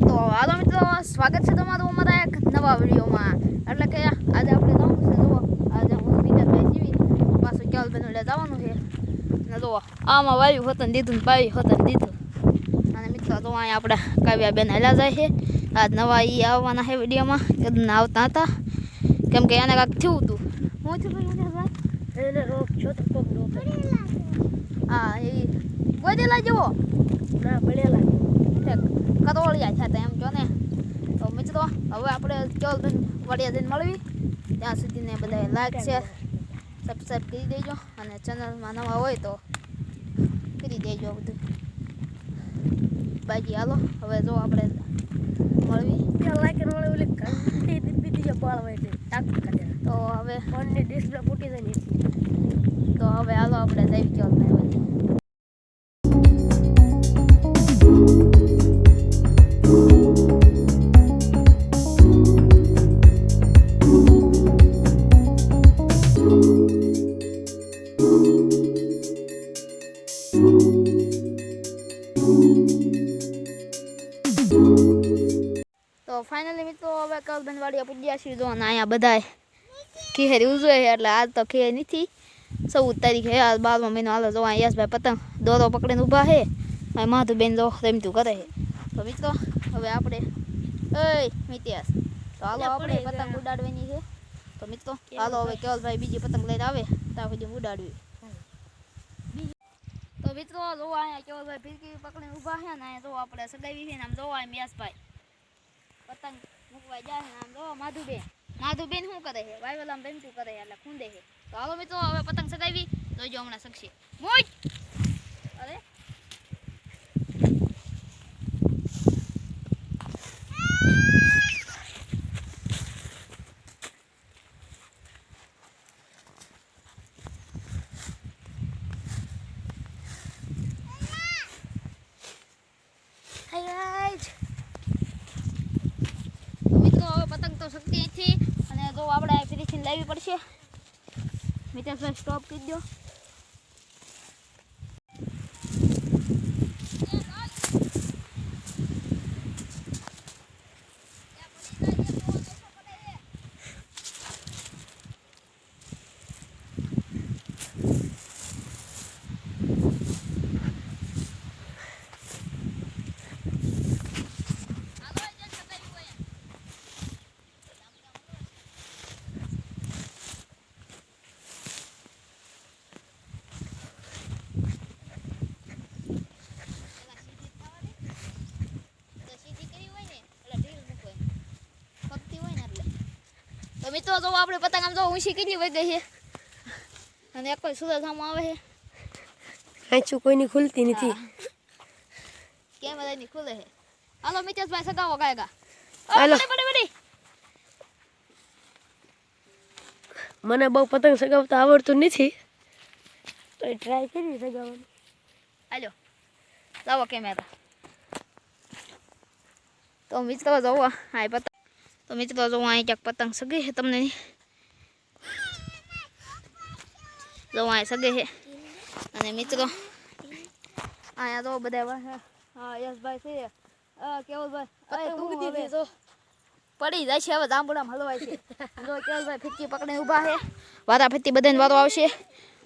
તો હાલો મિત્રો સ્વાગત છે તમારું અમારા એક નવા વિડીયોમાં. એટલે કે આજે આપણે જવાનું છે જુઓ. આજે હું વિકાસભાઈ જીવી પાછું ક્યાલ બેન એટલે જવાનું છે. ને જુઓ આમાં વાયુ હોતન દીધું ને પાવી હોતન દીધું. અને મિત્રો તો અહીંયા આપણે કાવ્યા બેન હેલા જાય છે. આજ નવા એ આવવાના છે વિડીયોમાં કદના આવતા હતા. કેમ કે એને કાંઈક થયું હતું હું થયું ભાઈ એને રોગ છો તો કોક રોગ હા એ ગોદેલા જેવો? ના પડેલા ઠેક. કરોળિયા થયા હતા એમ જો ને. તો મિત્રો હવે આપણે ચોલ વડિયા જઈને મળવી. ત્યાં સુધીને બધા લાઈક શેર સબસ્ક્રાઈબ કરી દેજો અને ચેનલમાં નવા હોય તો કરી દેજો બધું. બાકી હાલો હવે જો આપણે મળવી. લાઈક વાળે ઓલી દીપી દીજો પાળવા એટલે તો હવે ફોનની ડિસ્પ્લે ફૂટી જાય તો હવે હાલો આપણે જઈ ચોલ તો ફાઇનલી મિત્રો હવે કલબન વાડિયા પૂજ્યા છીએ જો અને અહીંયા બધા ખીહેરી ઉજવે છે એટલે આજ તો ખીહેર નથી. ચૌદ તારીખે આજ બારમો મહિનો હાલો જો અહીંયા યશભાઈ પતંગ દોરો પકડીને ઊભા છે અને માધુબેન જો રમતું કરે છે. તો મિત્રો હવે આપણે એ મિત્યાસ તો હાલો આપણે પતંગ ઉડાડવાની છે. તો મિત્રો હાલો હવે કેવલભાઈ બીજી પતંગ લઈને આવે ત્યાં સુધી ઉડાડવી. તો મિત્રો જો અહીંયા કેવલભાઈ ફિરકી પકડીને ઊભા છે ને જો આપણે સગાવી છે ને, આમ જોવા એમ યશભાઈ પતંગ મૂકવા જાય ને, આમ જોવા માધુબેન. માધુબેન શું કરે છે વાયવલામ રમતું કરે છે એટલે ખૂંદે છે તો હાલો મિત્રો, હવે પતંગ સગાવી જોજો હમણાં શકશે. મોજ! અરે હાય ગાઈઝ તો મિત્રો હવે પતંગ તો શક્તિ નથી અને જો લાવવી પડશે. મિતેશભાઈ સ્ટોપ કરી દો તો મિત્રો જો આપણે પતંગ આમ જો ઊંચી કેટલી વહી ગઈ છે? અને એક કોઈ સુરત સામે આવે છે. આંચું કોઈની ખુલતી નથી. કેમ બધાની ખુલે છે. હાલો મિતેશભાઈ સગાવો ગાયગા હાલો. બડી બડી બડી મને બહુ પતંગ સગાવતા આવડતું નથી. તો ટ્રાય કરી સગાવવાની. હાલો. લાવો કેમેરા. તો મિત્રો જોવો હા પતંગ તો મિત્રો જોવો અહીં ક્યાંક પતંગ સગે છે તમને. જોવો અહીં સગે છે. અને મિત્રો અહીંયા તો બધા હા યશભાઈ છે. કેવલભાઈ તું પડી જાય છે હવે જાંબુડામાં હલવાય છે. જો કેવલભાઈ ફિટકી પકડીને ઊભા છે. વારા ફિટકી બધાને વારો આવશે.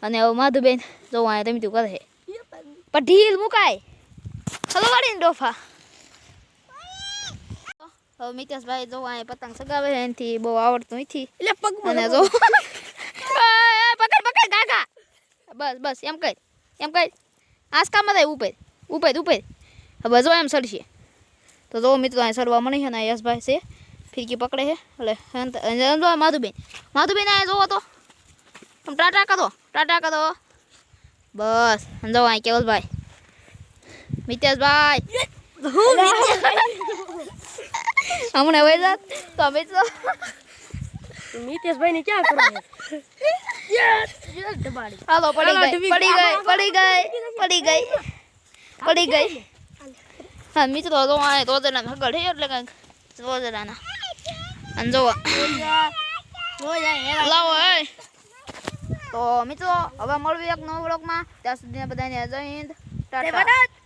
અને હવે માધુબેન જોવો અહીંયા રમતું કરે છે. પણ ઢીલ મુકાય. હલવાડી ને ડોફા. હવે મિતેશભાઈ જો અહીંયા પતંગ સગાવે છે એનાથી બહુ આવડતું નથી. એટલે પગ અને જો પકડ પકડ કાકા. બસ બસ એમ કઈ એમ કર આસકામાં થાય ઉપર ઉપર ઉપર. હવે જો એમ સડશે તો જો મિત્રો અહીંયા સડવા મળી છે ને આ યશભાઈ છે ફિરકી પકડે છે. એટલે માધુબેન. માધુબેન અહીંયા જોવો તો. તમે ટાટા કરો ટાટા કરો. બસ જો અહીં કેવલભાઈ. મિતેશભાઈ હમણાં વહી જાત. તો મિત્રો મિતેશભાઈ ને ક્યાં કરો હાલો પડી ગઈ. પડી ગઈ પડી ગઈ પડી ગઈ. પડી ગઈ. હા મિત્રો તો આ રોજના હગળ હે એટલે કંઈક રોજડાના અને જોવો. લાવો એ તો મિત્રો હવે મળવી એક નવો બ્લોગમાં ત્યાં સુધી બધાને જય હિન્દ. ટાટા.